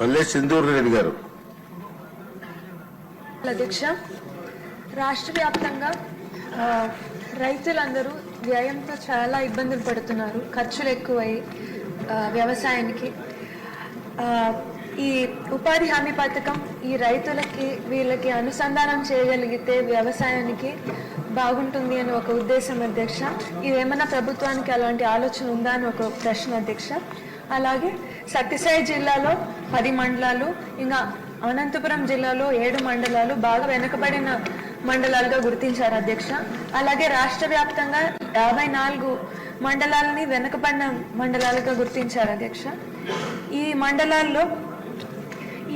పల్లె సింధూర్ రెడ్డి గారు. అధ్యక్ష రాష్ట్ర వ్యాప్తంగా ఆ, రైతులందరూ వ్యయంతో చాలా ఇబ్బందులు పడుతున్నారు. ఖర్చులు ఎక్కువై ఆ, వ్యవసాయానికి. ఆ, ఈ ఉపాధి హామీ పథకం ఈ రైతులకి వీళ్ళకి అనుసంధానం చేయగలిగితే వ్యవసాయానికి బాగుంటుంది అని ఒక ఉద్దేశం అధ్యక్ష. ఇదేమన్నా ప్రభుత్వానికి అలాంటి ఆలోచన ఉందా అని ఒక ప్రశ్న అధ్యక్ష. అలాగే సత్యసాయి జిల్లాలో పది మండలాలు ఇంకా అనంతపురం జిల్లాలో ఏడు మండలాలు బాగా వెనుకబడిన మండలాలుగా గుర్తించారు అధ్యక్ష. అలాగే రాష్ట్ర వ్యాప్తంగా యాభై నాలుగు మండలాలని వెనుకబడిన మండలాలుగా గుర్తించారు అధ్యక్ష. ఈ మండలాల్లో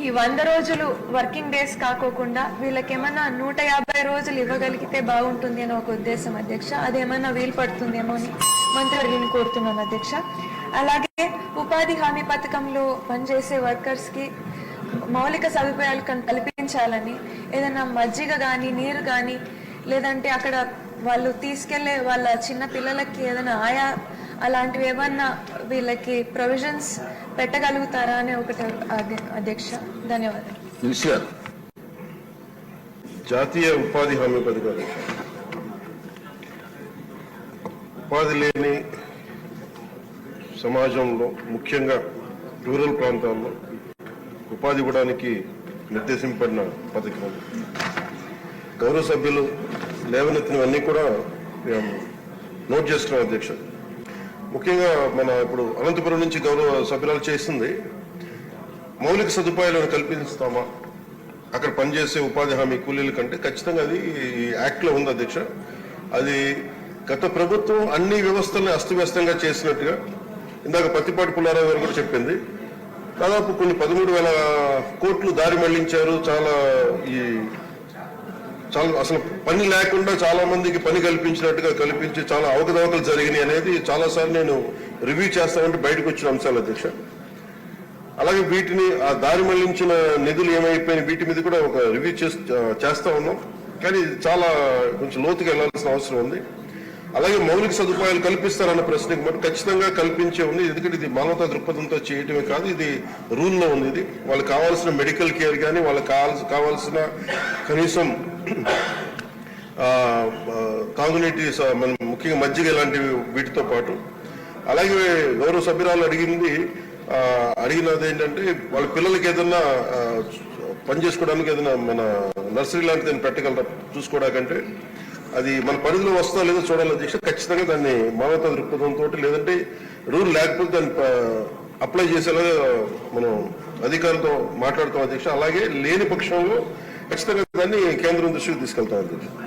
ఈ వంద రోజులు వర్కింగ్ డేస్ కాకోకుండా వీళ్ళకేమన్నా నూట యాభై రోజులు ఇవ్వగలిగితే బాగుంటుంది అని ఒక ఉద్దేశం అధ్యక్ష. అదేమన్నా వీలు పడుతుందేమో అని మంత్రి కోరుతున్నాను అధ్యక్ష. అలాగే ఉపాధి హామీ పథకంలో పనిచేసే వర్కర్స్కి మౌలిక సదుపాయాలు కల్పించాలని ఏదైనా మజ్జిగ కానీ నీరు కానీ లేదంటే అక్కడ వాళ్ళు తీసుకెళ్ళే వాళ్ళ చిన్న పిల్లలకి ఏదైనా ఆయా అలాంటివి ఏమన్నా వీళ్ళకి ప్రొవిజన్స్ పెట్టగలుగుతారా అనే ఒకటి అధ్య- అధ్యక్ష ధన్యవాదాలు. జాతీయ ఉపాధి హామీ పథకాలు. ఉపాధి లేని సమాజంలో ముఖ్యంగా రూరల్ ప్రాంతాల్లో ఉపాధి ఇవ్వడానికి నిర్దేశింపబడిన పథకం గౌరవ సభ్యులు లేవనెత్తినవన్నీ కూడా మేము నోట్ చేస్తున్నాం అధ్యక్ష. ముఖ్యంగా మన ఇప్పుడు అనంతపురం నుంచి గౌరవ సభ్యురాలు చేసింది మౌలిక సదుపాయాలను కల్పిస్తామా? అక్కడ పనిచేసే ఉపాధి హామీ కూలీల కంటే ఖచ్చితంగా అది ఈ యాక్ట్లో ఉంది అధ్యక్ష. అది గత ప్రభుత్వం అన్ని వ్యవస్థలను అస్తవ్యస్తంగా చేసినట్టుగా ఇందాక పత్తిపాటి పుల్లారావు గారు కూడా చెప్పింది. దాదాపు కొన్ని పదమూడు వేల కోట్లు దారి మళ్ళించారు. చాలా ఈ చాలా అసలు పని లేకుండా చాలా మందికి పని కల్పించినట్టుగా కల్పించి చాలా అవకతవకలు జరిగినాయి అనేది చాలా సార్లు నేను రివ్యూ చేస్తామంటే బయటకు వచ్చిన అంశాలు అధ్యక్ష. అలాగే వీటిని ఆ దారి మళ్ళించిన నిధులు ఏమైపోయినాయి వీటి మీద కూడా ఒక రివ్యూ చేస్తా ఉన్నాం. కానీ చాలా కొంచెం లోతుగా వెళ్ళాల్సిన అవసరం ఉంది. అలాగే మౌలిక సదుపాయాలు కల్పిస్తారన్న ప్రశ్నకి మరి ఖచ్చితంగా కల్పించే ఉంది. ఎందుకంటే ఇది మానవతా దృక్పథంతో చేయటమే కాదు ఇది రూల్లో ఉంది. ఇది వాళ్ళకి కావాల్సిన మెడికల్ కేర్ కానీ వాళ్ళకి కావాల్సిన కావాల్సిన కనీసం ఆ, మనం ముఖ్యంగా మజ్జిగ ఇలాంటివి వీటితో పాటు. అలాగే గౌరవ సభ్యురాలు అడిగింది అడిగినది ఏంటంటే వాళ్ళ పిల్లలకి ఏదన్నా పని చేసుకోవడానికి ఏదైనా మన నర్సరీ లాంటిది ఏదైనా పెట్టగలరా? చూసుకోవడానికంటే అది మన పరిధిలో వస్తుందో లేదో చూడాలి అధ్యక్ష ఖచ్చితంగా దాన్ని మానవతా దృక్పథంతో లేదంటే రూల్ లేకపోతే దాన్ని అప్లై చేసేలాగా మనం అధికారులతో మాట్లాడుతాం అధ్యక్ష అలాగే లేని పక్షంలో ఖచ్చితంగా దాన్ని కేంద్రం దృష్టికి తీసుకెళ్తాం అధ్యక్ష